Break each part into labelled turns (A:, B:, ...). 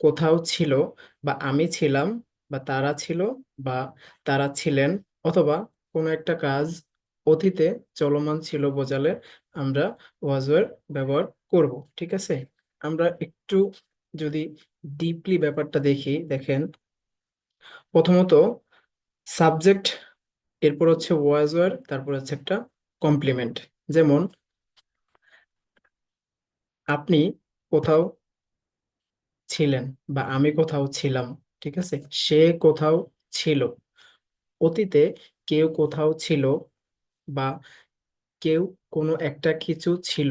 A: কোথাও ছিল বা আমি ছিলাম বা তারা ছিল বা তারা ছিলেন অথবা কোনো একটা কাজ অতীতে চলমান ছিল বোঝালে আমরা ওয়াজ ওয়ার ব্যবহার করব, ঠিক আছে? আমরা একটু যদি ডিপলি ব্যাপারটা দেখি, দেখেন। প্রথমত সাবজেক্ট এরপর হচ্ছে ওয়াজ ওয়ার তারপর হচ্ছে একটা কমপ্লিমেন্ট যেমন, আপনি কোথাও ছিলেন বা আমি কোথাও ছিলাম, ঠিক আছে? সে কোথাও ছিল। অতীতে কেউ কোথাও ছিল বা কেউ কোনো একটা কিছু ছিল।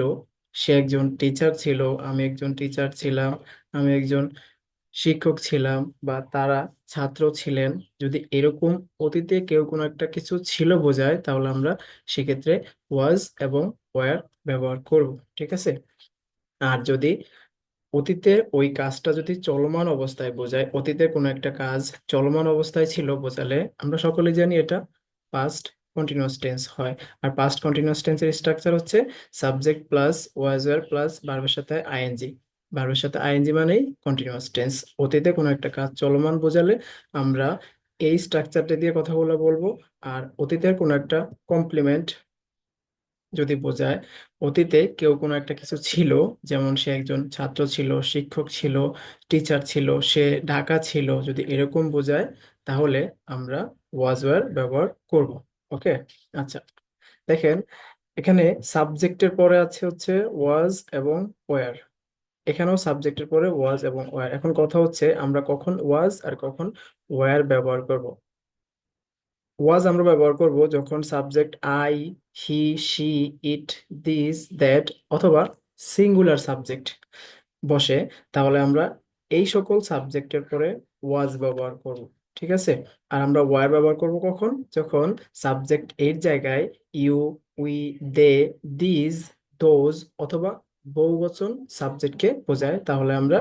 A: সে একজন টিচার ছিল, আমি একজন টিচার ছিলাম, আমি একজন শিক্ষক ছিলাম বা তারা ছাত্র ছিলেন। যদি এরকম অতীতে কেউ কোনো একটা কিছু ছিল বোঝায়, তাহলে আমরা সেক্ষেত্রে ওয়াজ এবং ওয়ার ব্যবহার করব, ঠিক আছে? আর যদি অতীতে ওই কাজটা যদি চলমান অবস্থায় বোঝায়, অতীতে কোনো একটা কাজ চলমান অবস্থায় ছিল বোঝালে আমরা সকলে জানি এটা পাস্ট কন্টিনিউয়াস টেন্স হয়। আর পাস্ট কন্টিনিউয়াস টেন্সের স্ট্রাকচার হচ্ছে subject plus was or plus ভার্বের সাথে আইএনজি ভার্বের সাথে আইএনজি মানেই কন্টিনিউয়াস টেন্স অতীতে কোনো একটা কাজ চলমান বোঝালে আমরা এই স্ট্রাকচারটা দিয়ে কথাগুলো বলব। আর অতীতের কোনো একটা কমপ্লিমেন্ট যদি বোঝায়, অতীতে কেউ কোনো একটা কিছু ছিল, যেমন সে একজন ছাত্র ছিল, শিক্ষক ছিল টিচার ছিল, সে ঢাকা ছিল, যদি এরকম বোঝায়, তাহলে আমরা ওয়াজ ওয়ার ব্যবহার করব ওকে আচ্ছা দেখেন, এখানে সাবজেক্টের পরে আছে হচ্ছে ওয়াজ এবং ওয়ার এখানেও সাবজেক্টের পরে ওয়াজ এবং ওয়ার এখন কথা হচ্ছে আমরা কখন ওয়াজ আর কখন ওয়ার ব্যবহার করব ওয়াজ আমরা ব্যবহার করব যখন subject I he she it this that অথবা সিঙ্গুলার সাবজেক্ট বসে, তাহলে আমরা এই সকল সাবজেক্টের পরে ওয়াজ ব্যবহার করব, ঠিক আছে? আর আমরা ওয়ার ব্যবহার করব কখন? যখন সাবজেক্ট এর জায়গায় you we they this those অথবা বহুবচন সাবজেক্টকে বোঝায়, তাহলে আমরা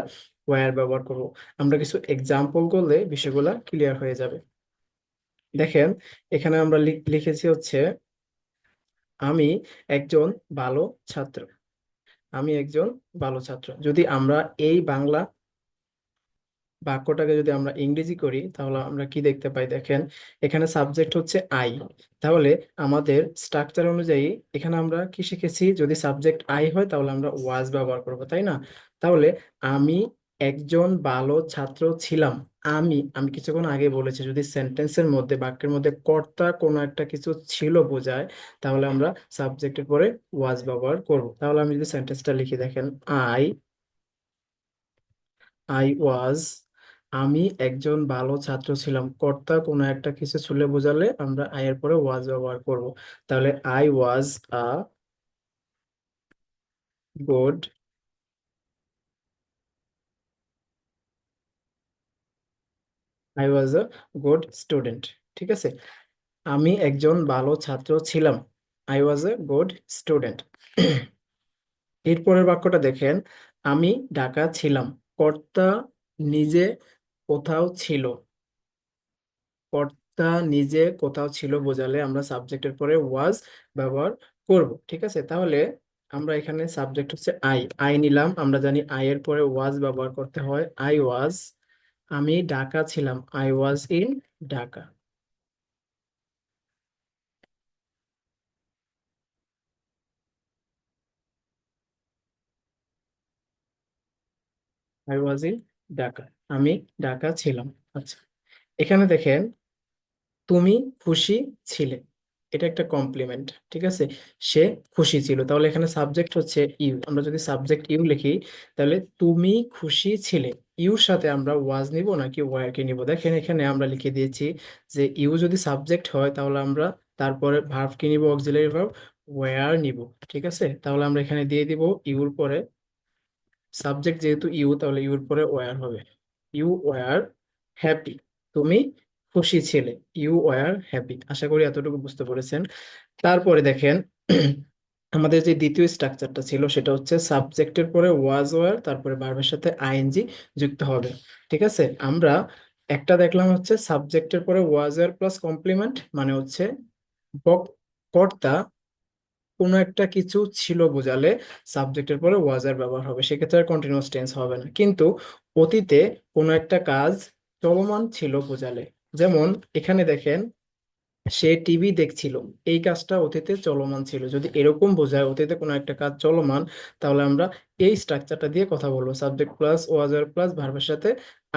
A: ওয়ার ব্যবহার করব। আমরা কিছু এক্সাম্পল করলে বিষয়গুলো ক্লিয়ার হয়ে যাবে। দেখেন, এখানে আমরা লিখেছি হচ্ছে আমি একজন ভালো ছাত্র। আমি একজন ভালো ছাত্র। যদি আমরা এই বাংলা বাক্যটাকে যদি আমরা ইংরেজি করি, তাহলে আমরা কি দেখতে পাই? দেখেন, এখানে সাবজেক্ট হচ্ছে আই তাহলে আমাদের স্ট্রাকচার অনুযায়ী এখানে আমরা কি শিখেছি? যদি সাবজেক্ট আই হয়, তাহলে আমরা ওয়াজ ব্যবহার করব, তাই না? তাহলে আমি একজন ভালো ছাত্র ছিলাম। আমি আমি কিছুক্ষণ আগে বলেছি যদি সেন্টেন্সের মধ্যে বাক্যের মধ্যে কর্তা কোনো একটা কিছু ছিল বোঝায় তাহলে আমরা সাবজেক্টের পরে ওয়াজ ব্যবহার করব। তাহলে আমি যদি সেন্টেন্সটা লিখি দেখেন আই আই ওয়াজ আমি একজন ভালো ছাত্র ছিলাম। কর্তা কোনো একটা কিছু ছুলে বোঝালে আমরা আই এর পরে ওয়াজ ব্যবহার করব। তাহলে I was a good I was a good student ঠিক আছে? আমি একজন ভালো ছাত্র ছিলাম। I was a good student এরপরের বাক্যটা দেখেন, আমি ঢাকা ছিলাম। কর্তা নিজে কোথাও ছিল। কর্তা নিজে কোথাও ছিল বোঝালে আমরা সাবজেক্টের পরে ওয়াজ ব্যবহার করব, ঠিক আছে? তাহলে আমরা এখানে সাবজেক্ট হচ্ছে আই আই নিলাম, আমরা জানি আই এর পরে ওয়াজ ব্যবহার করতে হয়। আই ওয়াজ আমি ঢাকা ছিলাম। I was in Dhaka I was in Dhaka আমি ঢাকা ছিলাম। আচ্ছা এখানে দেখেন, তুমি খুশি ছিলে। এটা একটা কমপ্লিমেন্ট ঠিক আছে? সে খুশি ছিল। তাহলে এখানে সাবজেক্ট হচ্ছে ইউ আমরা যদি সাবজেক্ট ইউ লিখি, তাহলে তুমি খুশি ছিলে। ইউর সাথে আমরা ওয়াজ নিব নাকি ওয়ারকে নিব? দেখেন, এখানে আমরা লিখে দিয়েছি যে, ইউ যদি সাবজেক্ট হয়, তাহলে আমরা তারপরে ভার্ব কি নিব, অক্সিলারি ভার্ব, ওয়ার নিব। ঠিক আছে? তাহলে আমরা এখানে দিয়ে দিব ইউর পরে সাবজেক্ট যেহেতু ইউ, তাহলে ইউর পরে ওয়ার হবে। You were happy. তুমি খুশি ছিলে। You were happy. আশা করি এতটুকু বুঝতে পেরেছেন। তারপরে দেখেন আমাদের যে দ্বিতীয় স্ট্রাকচারটা ছিল সেটা হচ্ছে সাবজেক্টের পরে ওয়াজ ওয়ার তারপরে ভার্বের সাথে আইএনজি যুক্ত হবে। ঠিক আছে? আমরা একটা দেখলাম হচ্ছে সাবজেক্টের পরে ওয়াজ ওয়ার প্লাস কমপ্লিমেন্ট মানে হচ্ছে কর্তা কোনো একটা কিছু ছিল বোঝালে সাবজেক্টের পরে ওয়াজ এর ব্যবহার হবে। সেক্ষেত্রে আর কন্টিনিউয়াস টেন্স হবে না। কিন্তু অতীতে কোনো একটা কাজ চলমান ছিল বোঝালে। যেমন এখানে দেখেন সে টিভি দেখছিল। এই কাজটা অতীতে চলমান ছিল। যদি এরকম বোঝায়, অতীতে কোনো একটা কাজ চলমান, তাহলে আমরা এই স্ট্রাকচারটা দিয়ে কথা বলব। সাবজেক্ট প্লাস ওয়াজার প্লাস ভার্বের সাথে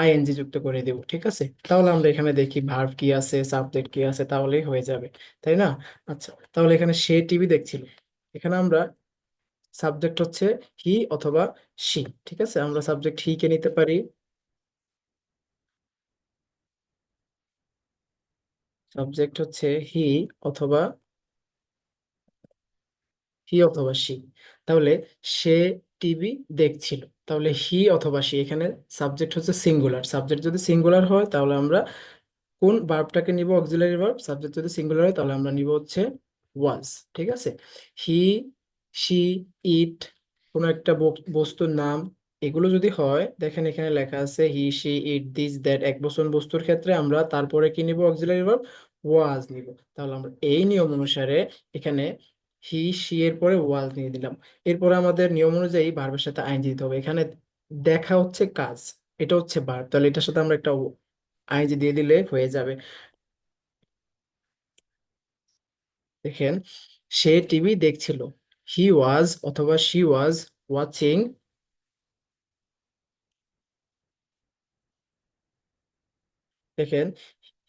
A: আইএনজি যুক্ত করে দেব, ঠিক আছে? তাহলে আমরা এখানে দেখি ভার্ব কি আছে সাবজেক্ট কি আছে, তাহলেই হয়ে যাবে, তাই না? আচ্ছা তাহলে এখানে সে টিভি দেখছিল। এখানে আমরা সাবজেক্ট হচ্ছে হি অথবা সি ঠিক আছে? আমরা সাবজেক্ট হি কে নিতে পারি। সাবজেক্ট হচ্ছে হি অথবা হি অথবা সি তাহলে সে টিভি দেখছিল। তাহলে হি অথবা সি এখানে সাবজেক্ট হচ্ছে সিঙ্গুলার সাবজেক্ট যদি সিঙ্গুলার হয়, তাহলে আমরা কোন ভার্বটাকে নিব? অক্সিলারি ভার্ব সাবজেক্ট যদি সিঙ্গুলার হয়, তাহলে আমরা নিব হচ্ছে ওয়াজ ঠিক আছে? হি সি ইট কোনো একটা বস্তুর নাম এগুলো যদি হয়, দেখেন এখানে লেখা আছে, he she it, this, that এক বচন বস্তুর ক্ষেত্রে আমরা তারপরে কি নিব? অক্সিলারি ভার্ব ওয়াজ নিব। তাহলে আমরা এই নিয়ম অনুসারে এখানে হি সি এর পরে ওয়াজ নিয়ে দিলাম এরপরে আমাদের নিয়ম অনুযায়ী ভার্বের সাথে আইনজি দিতে হবে। এখানে দেখা হচ্ছে কাজ, এটা হচ্ছে ভার্ব। তাহলে এটার সাথে আমরা একটা আইনজি দিয়ে দিলে হয়ে যাবে। দেখেন, সে টিভি দেখছিল। হি ওয়াজ অথবা শি ওয়াজ ওয়াচিং দেখেন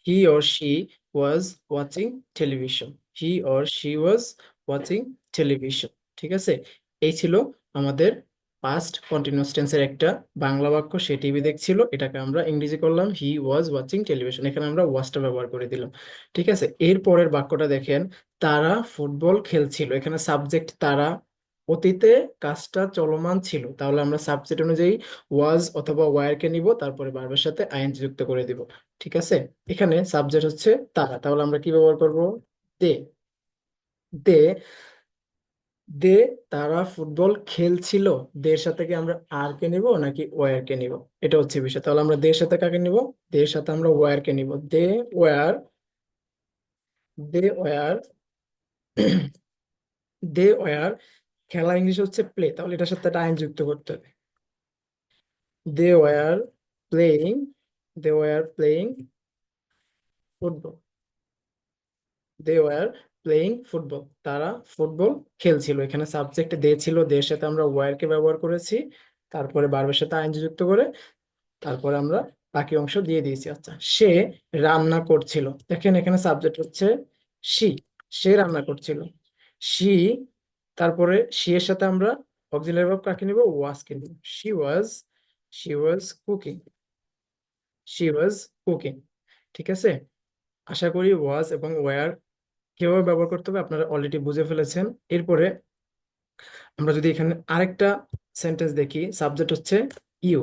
A: he or she was watching television he or she was watching television ঠিক আছে? এই ছিল আমাদের পাস্ট কন্টিনিউয়াস টেন্সের একটা বাংলা বাক্য। সে টিভি দেখছিল, এটাকে আমরা ইংরেজি করলাম হি ওয়াজ ওয়াচিং টেলিভিশন এখানে আমরা ওয়াজটা ব্যবহার করে দিলাম। ঠিক আছে? এর পরের বাক্যটা দেখেন, তারা ফুটবল খেলছিল। এখানে সাবজেক্ট তারা, অতীতে কাজটা চলমান ছিল। তাহলে আমরা সাবজেক্ট অনুযায়ী ওয়াজ অথবা ওয়ার কে নিব, তারপরে ভার্বের সাথে আইএনজি যুক্ত করে দিব। ঠিক আছে? এখানে সাবজেক্ট হচ্ছে তারা। তাহলে আমরা কি ব্যবহার করব? দে। দে। দে তারা ফুটবল খেলছিল। দের সাথে কি আমরা আর কে নিব নাকি ওয়ার কে নিব? এটা হচ্ছে বিষয়। তাহলে আমরা দের সাথে কাকে নিব? দের সাথে আমরা ওয়ার কে নিব। They were. They were. They were. খেলা ইংলিশ হচ্ছে প্লে তাহলে এটার সাথে একটা আইন যুক্ত করতে হবে। They were playing they were playing football they were playing football তারা ফুটবল খেলছিল। এখানে সাবজেক্ট দে ছিল। দের সাথে আমরা ওয়ার ব্যবহার করেছি। তারপরে ভার্বের সাথে আইনজি যুক্ত করে তারপরে আমরা বাকি অংশ দিয়ে দিয়েছি। আচ্ছা সে রান্না করছিল। দেখেন এখানে সাবজেক্ট হচ্ছে সি সে রান্না করছিল। সি তারপরে সি এর সাথে আমরা অক্সিলারি ভার্ব কাকে নিব? ওয়াজ কে নিব। She was she was cooking she was cooking ঠিক আছে? আশা করি ওয়াজ এবং ওয়ার কীভাবে ব্যবহার করতে হবে, আপনারা অলরেডি বুঝে ফেলেছেন। এরপরে আমরা যদি এখানে আরেকটা সেন্টেন্স দেখি সাবজেক্ট হচ্ছে ইউ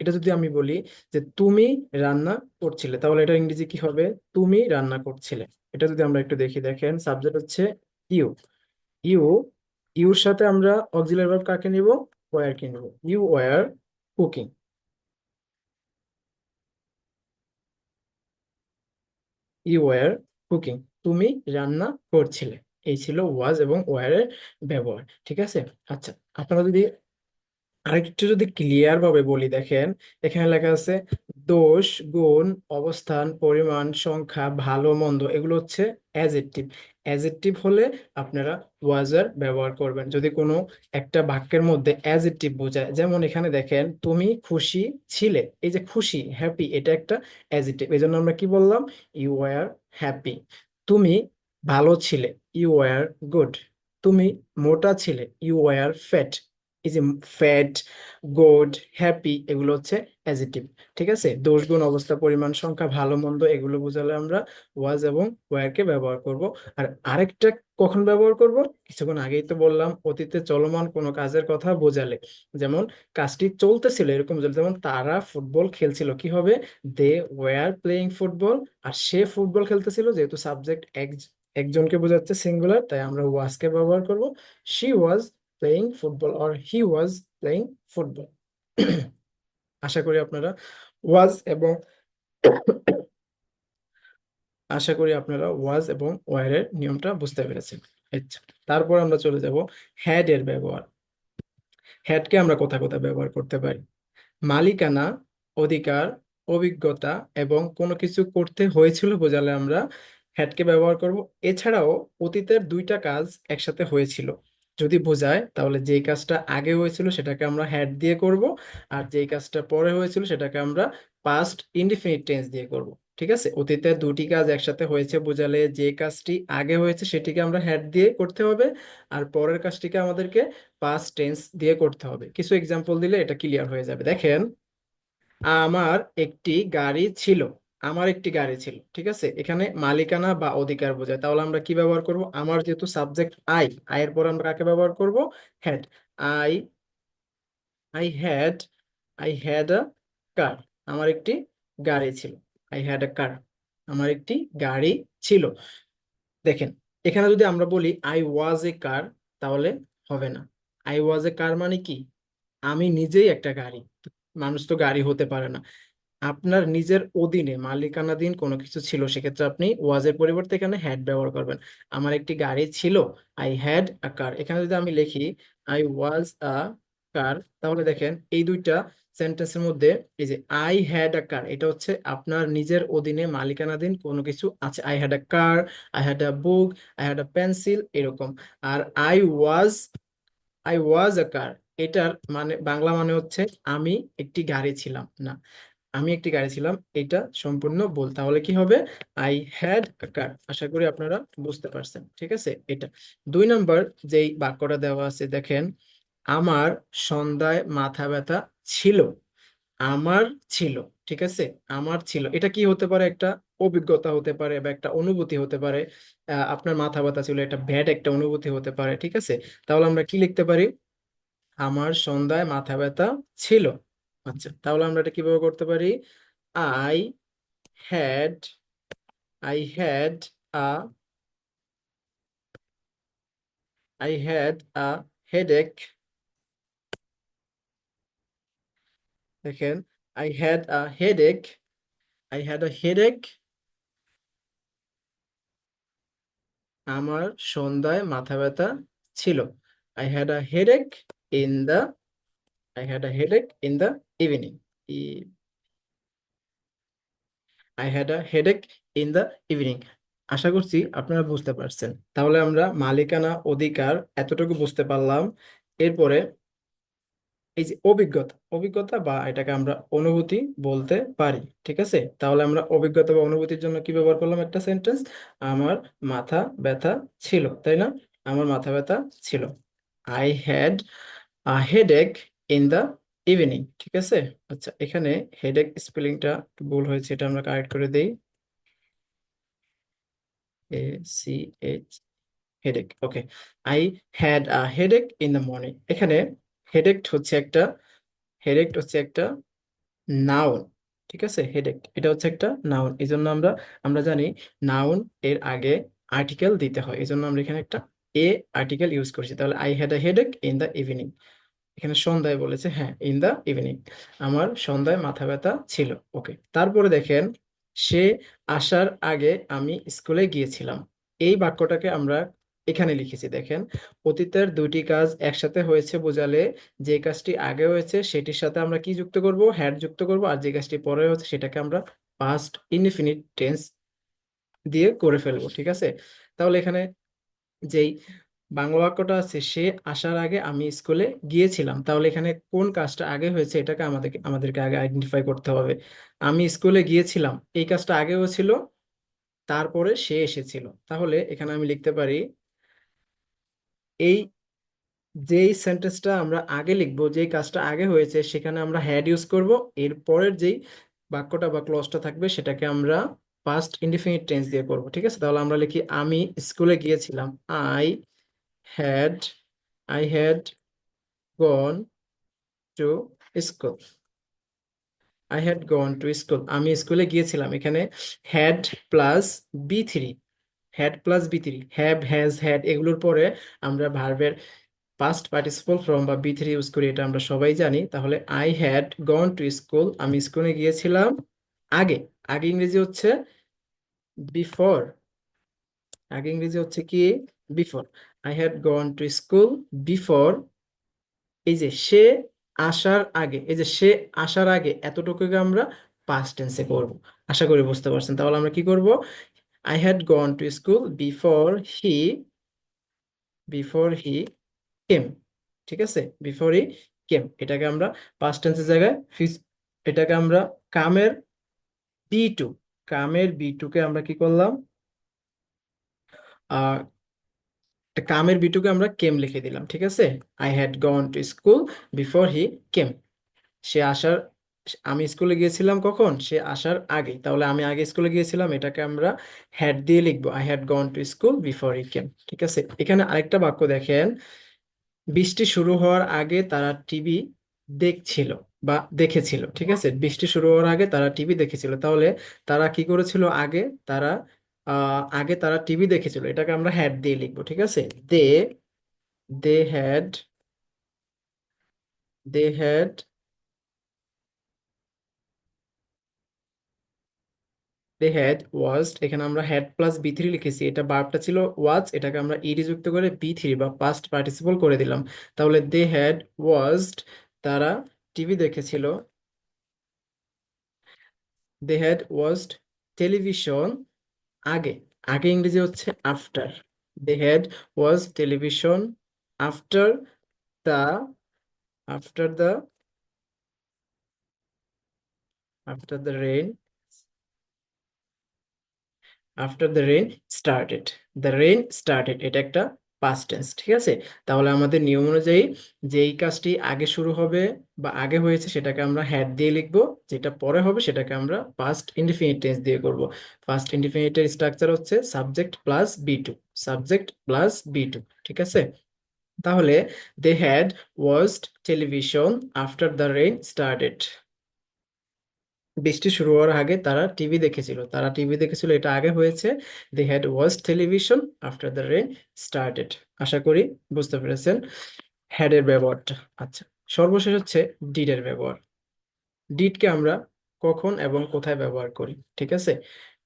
A: এটা যদি আমি বলি যে তুমি রান্না করছিলে, তাহলে এটা ইংরেজি কি হবে? তুমি রান্না করছিলে। এটা যদি আমরা একটু দেখি, দেখেন সাবজেক্ট হচ্ছে ইউ ইউ ইউর সাথে আমরা অক্সিলারি ভার্ব কাকে নিব? ওয়ার কে নিব? You were cooking you were cooking তুমি রান্না করছিলে। এই ছিল ওয়াজ এবং ওয়ারের ব্যবহার, ঠিক আছে? আচ্ছা আপনারা যদি আরেকটু যদি ক্লিয়ার ভাবে বলি দেখেন, এখানে লেখা আছে, দোষ, গুণ, অবস্থান, পরিমাণ, সংখ্যা, ভালো, মন্দ, এগুলো হচ্ছে অ্যাজেক্টিভ অ্যাজেক্টিভ হলে আপনারা ওয়াজার ব্যবহার করবেন। যদি কোনো একটা বাক্যের মধ্যে অ্যাজেক্টিভ বোঝায়, যেমন এখানে দেখেন, তুমি খুশি ছিলে। এই যে খুশি হ্যাপি এটা একটা অ্যাজেক্টিভ এই জন্য আমরা কি বললাম? ইউ ওয়ার হ্যাপি তুমি ভালো ছিলে। ইউ ওয়ার গুড তুমি মোটা ছিলে। ইউ ওয়ার ফ্যাট এই যে ফ্যাট গুড হ্যাপি এগুলো হচ্ছে অ্যাজেটিভ ঠিক আছে? দোষ গুণ অবস্থা, পরিমাণ, সংখ্যা, ভালো, মন্দ, এগুলো বোঝালে আমরা ওয়াজ এবং ওয়ারকে ব্যবহার করব। আর আরেকটা কখন ব্যবহার করব? কিছুক্ষণ আগেই তো বললাম, অতীতে চলমান কোনো কাজের কথা বোঝালে। যেমন কাজটি চলতেছিল, এরকম যেমন তারা ফুটবল খেলছিল, কি হবে? দে ওয়ার প্লেইং ফুটবল আর সে ফুটবল খেলতেছিল, যেহেতু সাবজেক্ট এক, একজনকে বোঝাচ্ছে সিঙ্গুলার তাই আমরা ওয়াজকে ব্যবহার করব। She was playing football or he was playing football আশা করি আপনারা ওয়াজ এবং আশা করি আপনারা ওয়াজ এবং ওয়ারের নিয়মটা বুঝতে পেরেছেন। আচ্ছা তারপর আমরা চলে যাব হ্যাড এর ব্যবহার। হ্যাডকে আমরা কোথায় কোথায় ব্যবহার করতে পারি? মালিকানা, অধিকার, অভিজ্ঞতা এবং কোনো কিছু করতে হয়েছিল বোঝালে আমরা হ্যাডকে ব্যবহার করব। এছাড়াও অতীতের দুইটা কাজ একসাথে হয়েছিল। যদি বোঝায়, তাহলে যেই কাজটা আগে হয়েছিল সেটাকে আমরা হ্যাড দিয়ে করব, আর যেই কাজটা পরে হয়েছিল সেটাকে আমরা পাস্ট ইনডিফিনিট টেন্স দিয়ে করব, ঠিক আছে? অতীতে দুটি কাজ একসাথে হয়েছে বোঝালে যে কাজটি আগে হয়েছে সেটিকে আমরা হ্যাড দিয়ে করতে হবে, আর পরের কাজটিকে আমাদেরকে পাস্ট টেন্স দিয়ে করতে হবে। কিছু এক্সাম্পল দিলে এটা ক্লিয়ার হয়ে যাবে। দেখেন, আমার একটি গাড়ি ছিল। আমার একটি গাড়ি ছিল, ঠিক আছে? এখানে মালিকানা বা অধিকার বোঝায়। তাহলে আমরা কি ব্যবহার করব? আমার যেহেতু সাবজেক্ট আই আই এর পর আমরা কাকে ব্যবহার করব? Had I I had I had a car আমার একটি গাড়ি ছিল। আই হ্যাড আ কার আমার একটি গাড়ি ছিল। দেখেন, এখানে যদি আমরা বলি আই ওয়াজ এ কার তাহলে হবে না। আই ওয়াজ এ কার মানে কি? আমি নিজেই একটা গাড়ি। মানুষ তো গাড়ি হতে পারে না। আপনার নিজের অধীনে মালিকানাধীন কোনো কিছু ছিল, সেক্ষেত্রে আপনি ওয়াজের পরিবর্তে এখানে হ্যাড ব্যবহার করবেন। আমার একটি গাড়ি ছিল আই হ্যাড আ কার এখানে যদি আমি লিখি আই ওয়াজ আ কার তাহলে দেখেন এই দুইটা সেন্টেন্সের মধ্যে এই যে আই হ্যাড আ কার এটা হচ্ছে আপনার নিজের অধীনে মালিকানাধীন কোনো কিছু আছে। I had a car I had a book I had a pencil এরকম। আর আই ওয়াজ আই ওয়াজ আ কার এটার মানে বাংলা মানে হচ্ছে আমি একটি গাড়ি ছিলাম, না। আমি একটি গাড়ি ছিলাম এটা সম্পূর্ণ ভুল তাহলে কি হবে? আই হ্যাড কার আশা করি আপনারা বুঝতে পারছেন, ঠিক আছে? এটা। দুই নম্বর যেই বাক্যটা দেওয়া আছে, দেখেন, আমার সন্ধ্যায় মাথা ব্যথা ছিল, আমার ছিল, ঠিক আছে? আমার ছিল। এটা কি হতে পারে? একটা অভিজ্ঞতা হতে পারে বা একটা অনুভূতি হতে পারে। আপনার মাথা ব্যথা ছিল, এটা ব্যাড একটা অনুভূতি হতে পারে, ঠিক আছে? তাহলে আমরা কি লিখতে পারি? আমার সন্ধ্যায় মাথা ব্যথা ছিল আচ্ছা তাহলে আমরা এটা কীভাবে করতে পারি? I had I had a I had a headache দেখেন I had a headache I had a headache আমার সন্ধ্যায় মাথা ব্যথা ছিল। I had a headache in the I had a headache in the evening I had a headache in the evening আশা করছি আপনারা বুঝতে পারছেন। তাহলে আমরা মালিকানা অধিকার এতটুকু বুঝতে পারলাম। এরপরে এই যে অভিজ্ঞতা অভিজ্ঞতা বা এটাকে আমরা অনুভূতি বলতে পারি, ঠিক আছে? তাহলে আমরা অভিজ্ঞতা বা অনুভূতির জন্য কি ব্যবহার করলাম একটা সেন্টেন্স আমার মাথা ব্যথা ছিল, তাই না? আমার মাথা ব্যথা ছিল। I had a headache in the evening ঠিক আছে? আচ্ছা এখানে হেডেক স্পেলিংটা ভুল হয়েছে, এটা আমরা কারেক্ট করে দেই। A C H headache okay I had a headache in the morning এখানে হেডেক হচ্ছে একটা হেডেক হচ্ছে একটা নাউন ঠিক আছে? হেডেক এটা হচ্ছে একটা নাউন এই জন্য আমরা আমরা জানি নাউন এর আগে আর্টিকেল দিতে হয়। এই জন্য আমরা এখানে একটা এ আর্টিকেল ইউজ করছি। তাহলে I had a headache in the evening এখানে সন্ধ্যায় বলেছে হ্যাঁ ইন দ্য ইভিনিং আমার সন্ধ্যায় মাথা ব্যথা ছিল। ওকে তারপরে দেখেন, সে আসার আগে আমি স্কুলে গিয়েছিলাম। এই বাক্যটাকে আমরা এখানে লিখেছি। দেখেন, অতীতের দুটি কাজ একসাথে হয়েছে বোঝালে যে কাজটি আগে হয়েছে সেটির সাথে আমরা কি যুক্ত করব? হ্যাড যুক্ত করব। আর যে কাজটি পরে হয়েছে সেটাকে আমরা পাস্ট ইনডিফিনিট টেন্স দিয়ে করে ফেলব। ঠিক আছে? তাহলে এখানে যেই বাংলা বাক্যটা আছে, সে আসার আগে আমি স্কুলে গিয়েছিলাম। তাহলে এখানে কোন কাজটা আগে হয়েছে এটাকে আমাদেরকে আমাদেরকে আগে আইডেন্টিফাই করতে হবে। আমি স্কুলে গিয়েছিলাম, এই কাজটা আগে হয়েছিল তারপরে সে এসেছিল। তাহলে এখানে আমি লিখতে পারি, এই যেই সেন্টেন্সটা আমরা আগে লিখব, যেই কাজটা আগে হয়েছে, সেখানে আমরা হ্যাড ইউজ করব। এর পরের যেই বাক্যটা বা ক্লজটা থাকবে, সেটাকে আমরা পাস্ট ইনডিফিনিট টেন্স দিয়ে করব। ঠিক আছে? তাহলে আমরা লিখি, আমি স্কুলে গিয়েছিলাম। I had I had gone to school I had gone to school আমি স্কুলে গিয়েছিলাম। এখানে had plus B three had plus B three have has had এগুলোর পরে আমরা ভার্বের পাস্ট পার্টিসিপল ফর্ম বা বি থ্রি ইউজ করি, এটা আমরা সবাই জানি। তাহলে I had gone to school আমি স্কুলে গিয়েছিলাম আগে। আগে ইংরেজি হচ্ছে বিফোর আগে ইংরেজি হচ্ছে কি? Before I had gone to school before এই যে সে আসার আগে, এই যে সে আসার আগে এতটুকুকে আমরা পাস্ট টেন্সে করব। আশা করি বুঝতে পারছেন। তাহলে আমরা কি করব? I had gone to school before he before he came ঠিক আছে? বিফোর হি কেম এটাকে আমরা পাস্ট টেন্সের জায়গায় ফিস এটাকে আমরা কামের বি টু কামের বি টুকে আমরা কি করলাম? আহ কামের বিটুকে আমরা কেম লিখে দিলাম, ঠিক আছে? I had gone to school before he came সে আসার, আমি স্কুলে গিয়েছিলাম কখন? সে আসার আগে তাহলে আমি আগে স্কুলে গিয়েছিলাম, এটাকে আমরা হ্যাড দিয়ে লিখব। I had gone to school before he came ঠিক আছে? এখানে আরেকটা বাক্য দেখেন। বৃষ্টি শুরু হওয়ার আগে তারা টিভি দেখছিল বা দেখেছিল, ঠিক আছে? বৃষ্টি শুরু হওয়ার আগে তারা টিভি দেখেছিল। তাহলে তারা কি করেছিল আগে? তারা আগে তারা টিভি দেখেছিল, এটাকে আমরা হ্যাড দিয়ে লিখব, ঠিক আছে? They they had they had they had watched এখানে আমরা হ্যাড প্লাস বি থ্রি লিখেছি, এটা বার্বটা ছিল ওয়াজ এটাকে আমরা ইডি যুক্ত করে বি থ্রি বা পাস্ট পার্টিসিপল করে দিলাম। তাহলে দে হ্যাড ওয়াজড তারা টিভি দেখেছিল। দে হ্যাড ওয়াজড টেলিভিশন আগে আগে ইংরেজি হচ্ছে after the had watched television after the after the after the rain after the rain started the rain started এটা একটা পাস্ট টেন্স ঠিক আছে? তাহলে আমাদের নিয়ম অনুযায়ী যেই কাজটি আগে শুরু হবে বা আগে হয়েছে সেটাকে আমরা হ্যাড দিয়ে লিখব, যেটা পরে হবে সেটাকে আমরা পাস্ট ইনডিফিনিট টেন্স দিয়ে করব। ফার্স্ট ইনডিফিনিটের স্ট্রাকচার হচ্ছে subject plus B two subject plus B two ঠিক আছে? তাহলে they had watched television after the rain started বৃষ্টি শুরু হওয়ার আগে তারা টিভি দেখেছিল। তারা টিভি দেখেছিল, এটা আগে হয়েছে। They had watch television after the rain started আশা করি বুঝতে পেরেছেন। হ্যাড এর ব্যবহারটা আচ্ছা সর্বশেষ হচ্ছে ডিড এর ব্যবহার। ডিডকে আমরা কখন এবং কোথায় ব্যবহার করি? ঠিক আছে?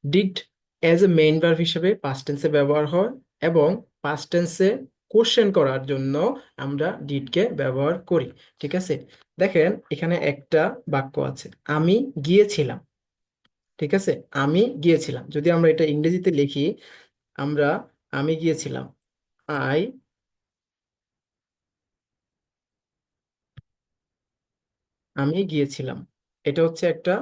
A: Did as a main verb হিসেবে পাস্ট টেন্সে ব্যবহার হয় এবং পাস্ট টেন্সে কোশ্চেন করার জন্য আমরা ডিডকে ব্যবহার করি। ঠিক আছে? দেখেন, এখানে একটা বাক্য আছে, আমি গিয়েছিলাম। ঠিক আছে? আমি গিয়েছিলাম। যদি আমরা এটা ইংরেজিতে লিখি, আমরা আমি গিয়েছিলাম। আই আমি গিয়েছিলাম। এটা হচ্ছে একটা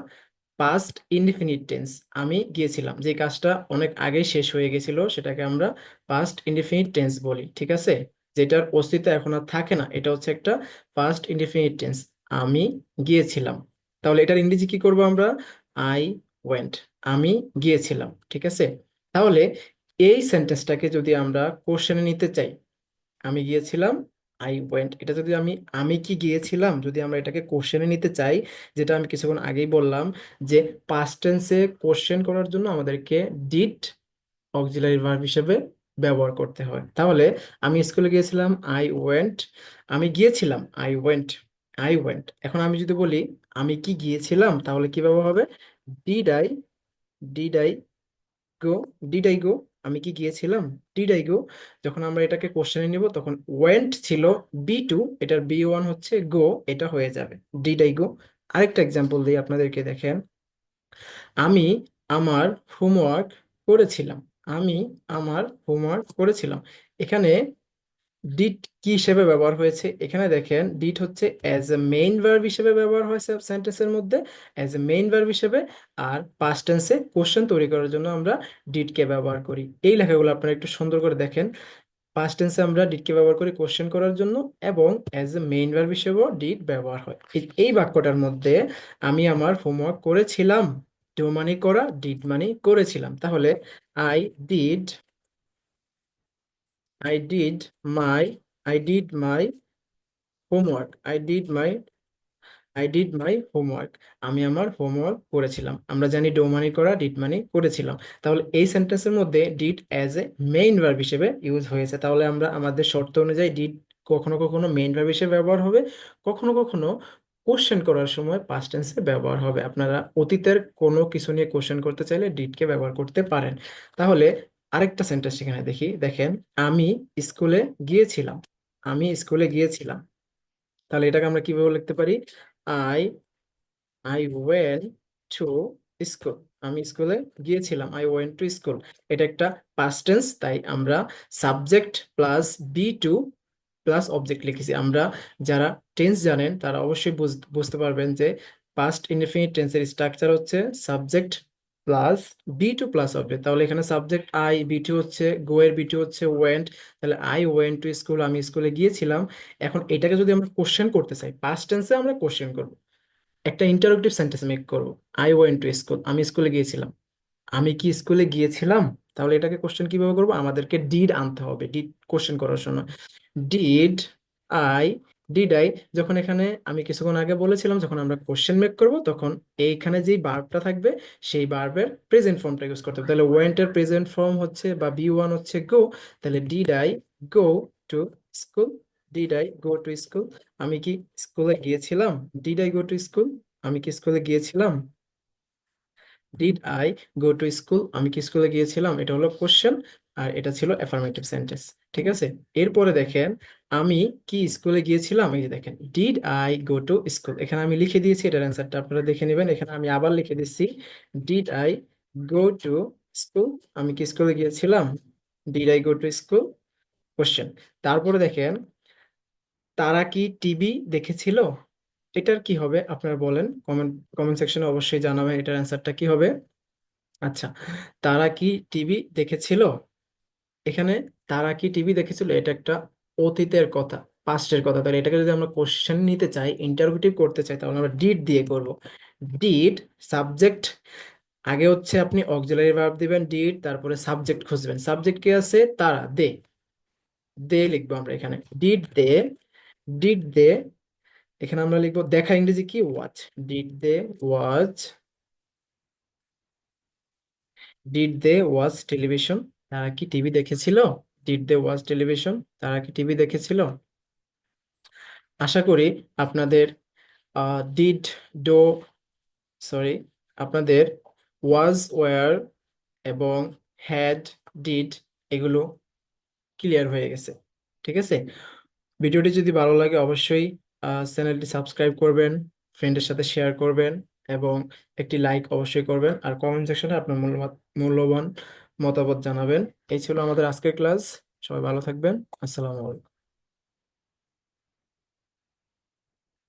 A: পাস্ট ইনডিফিনিট টেন্স আমি গিয়েছিলাম। যে কাজটা অনেক আগে শেষ হয়ে গেছিল, সেটাকে আমরা পাস্ট ইনডিফিনিট টেন্স বলি। ঠিক আছে? যেটার অস্তিত্ব এখন আর থাকে না, এটা হচ্ছে একটা পাস্ট ইনডিফিনিট টেন্স আমি গিয়েছিলাম। তাহলে এটার ইংরেজি কি করব আমরা? আই ওয়েন্ট আমি গিয়েছিলাম, ঠিক আছে? তাহলে এই সেন্টেন্সটাকে যদি আমরা কোশ্চেনে নিতে চাই, আমি গিয়েছিলাম আই ওয়েন্ট এটা যদি আমি আমি কি গিয়েছিলাম? যদি আমরা এটাকে কোশ্চেনে নিতে চাই, যেটা আমি কিছুক্ষণ আগেই বললাম যে পাস্ট টেন্সে কোশ্চেন করার জন্য আমাদেরকে ডিড অক্সিলারি ভার্ব হিসেবে ব্যবহার করতে হয়। তাহলে আমি স্কুলে গিয়েছিলাম আই ওয়েন্ট আমি গিয়েছিলাম আই ওয়েন্ট আই ওয়েন্ট এখন আমি যদি বলি, আমি কি গিয়েছিলাম, তাহলে কি ব্যবহার হবে? Did I did I go did I go আমি কি গিয়েছিলাম? ডিড আই গো যখন আমরা এটাকে কোশ্চেনে নিব, তখন ওয়েন্ট ছিল বি টু এটার বি ওয়ান হচ্ছে গো এটা হয়ে যাবে। ডিড আই গো আরেকটা এক্সাম্পল দিই আপনাদেরকে দেখেন। আমি আমার হোমওয়ার্ক করেছিলাম। আমি আমার হোমওয়ার্ক করেছিলাম। এখানে ডিড কি হিসেবে ব্যবহার হয়েছে? এখানে দেখেন ডিড হচ্ছে অ্যাজ এ মেইন ভার্ব হিসেবে ব্যবহার হয়েছে সেন্টেন্সের মধ্যে। অ্যাজ এ মেইন ভার্ব হিসেবে আর পাস্ট টেন্সে কোশ্চেন তৈরি করার জন্য আমরা ডিডকে ব্যবহার করি। এই লেখাগুলো আপনারা একটু সুন্দর করে দেখেন। পাস্ট টেন্সে আমরা ডিডকে ব্যবহার করি কোশ্চেন করার জন্য এবং অ্যাজ এ মেইন ভার্ব হিসেবেও ডিড ব্যবহার হয়। এই- বাক্যটার মধ্যে আমি আমার হোমওয়ার্ক করেছিলাম। ডো মানে করা ডিড মানে করেছিলাম। তাহলে I did I did my, I did my homework. I did my, I did my homework. আমি আমার হোমওয়ার্ক করেছিলাম আমরা জানি ডো মানে করা ডিড মানি করেছিলাম তাহলে এই সেন্টেন্সের মধ্যে did as a main verb হিসেবে ইউজ হয়েছে তাহলে আমরা আমাদের শর্ত অনুযায়ী ডিড কখনো কখনো মেইন ভার্ব হিসেবে ব্যবহার হবে কখনো কখনো কোশ্চেন করার সময় পাস্ট টেন্সে ব্যবহার হবে। আপনারা অতীতের কোনো কিছু নিয়ে কোশ্চেন করতে চাইলে ডিডকে ব্যবহার করতে পারেন। তাহলে আরেকটা সেন্টেন্স এখানে দেখি। দেখেন, আমি স্কুলে গিয়েছিলাম। আমি স্কুলে গিয়েছিলাম। তাহলে এটাকে আমরা কীভাবে লিখতে পারি? I I went to school আমি স্কুলে গিয়েছিলাম। আই ওয়েন্ট টু স্কুল এটা একটা পাস্ট টেন্স তাই আমরা subject plus B two plus object লিখেছি। আমরা যারা টেন্স জানেন, তারা অবশ্যই বুঝ- বুঝতে পারবেন যে পাস্ট ইনডিফিনিট টেন্সের স্ট্রাকচার হচ্ছে subject plus B two plus হবে তাহলে এখানে সাবজেক্ট আই বি টু হচ্ছে গো এর বি টু হচ্ছে ওয়েন্ট তাহলে আই ওয়েন্ট টু স্কুল আমি স্কুলে গিয়েছিলাম। এখন এটাকে যদি আমরা কোশ্চেন করতে চাই পাস্ট টেন্সে আমরা কোশ্চেন করব। একটা ইন্টারোগেটিভ সেন্টেন্স মেক করব। আই ওয়েন্ট টু স্কুল আমি স্কুলে গিয়েছিলাম। আমি কি স্কুলে গিয়েছিলাম? তাহলে এটাকে কোশ্চেন কীভাবে করব? আমাদেরকে ডিড আনতে হবে ডিড কোশ্চেন করার জন্য। ডিড আই ডিড আই যখন এখানে আমি কিছুক্ষণ আগে বলেছিলাম, যখন আমরা কোশ্চেন মেক করব, তখন এইখানে যেই বার্বটা থাকবে, সেই বার্বের প্রেজেন্ট ফর্মটা ইউজ করতে হবে। তাহলে ওয়েন্ট এর প্রেজেন্ট ফর্ম হচ্ছে বা বি ওয়ান হচ্ছে গো তাহলে did I go to school did I go to school আমি কি স্কুলে গিয়েছিলাম? Did I go to school আমি কি স্কুলে গিয়েছিলাম? Did I go to school আমি কি স্কুলে গিয়েছিলাম? এটা হলো কোশ্চেন আর এটা ছিল অ্যাফার্মেটিভ সেন্টেন্স ঠিক আছে? এরপরে দেখেন, আমি কি স্কুলে গিয়েছিলাম? এই যে দেখেন did I go to school এখানে আমি লিখে দিয়েছি, এটার অ্যান্সারটা আপনারা দেখে নেবেন। এখানে আমি আবার লিখে দিচ্ছি did I go to school আমি কি স্কুলে গিয়েছিলাম? Did I go to school question তারপরে দেখেন, তারা কি টিভি দেখেছিল? এটার কি হবে আপনারা বলেন? কমেন্ট কমেন্ট সেকশনে অবশ্যই জানাবেন এটার অ্যান্সারটা কি হবে। আচ্ছা তারা কি টিভি দেখেছিল? এখানে তারা কি টিভি দেখেছিল? এটা একটা অতীতের কথা পাস্টের কথা। তাহলে এটাকে যদি আমরা কোশ্চেন নিতে চাই ইন্টারভিউটিভ করতে চাই, তাহলে আমরা ডিড দিয়ে করব। ডিড সাবজেক্ট আগে হচ্ছে আপনি অক্সিলারি ভার্ব দিবেন ডিড তারপরে সাবজেক্ট খুঁজবেন। সাবজেক্ট কি আছে? তারা দে দে লিখব আমরা এখানে। ডিড দে ডিড দে এখানে আমরা লিখব দেখা ইংরেজি কি? Watch did they watch did they watch television তারা কি টিভি দেখেছিল? ডিড দে ওয়াচ টেলিভিশন তারা কি টিভি দেখেছিল? আশা করি আপনাদের ডিড ডো সরি আপনাদের ওয়াজ ওয়ার এবং হ্যাড ডিড এগুলো ক্লিয়ার হয়ে গেছে, ঠিক আছে? ভিডিওটি যদি ভালো লাগে অবশ্যই চ্যানেলটি সাবস্ক্রাইব করবেন ফ্রেন্ডের সাথে শেয়ার করবেন এবং একটি লাইক অবশ্যই করবেন, আর কমেন্ট সেকশনে আপনার মূল্যবান মূল্যবান মতামত জানাবেন। এই ছিল আমাদের আজকের ক্লাস। সবাই ভালো থাকবেন। আসসালামু আলাইকুম।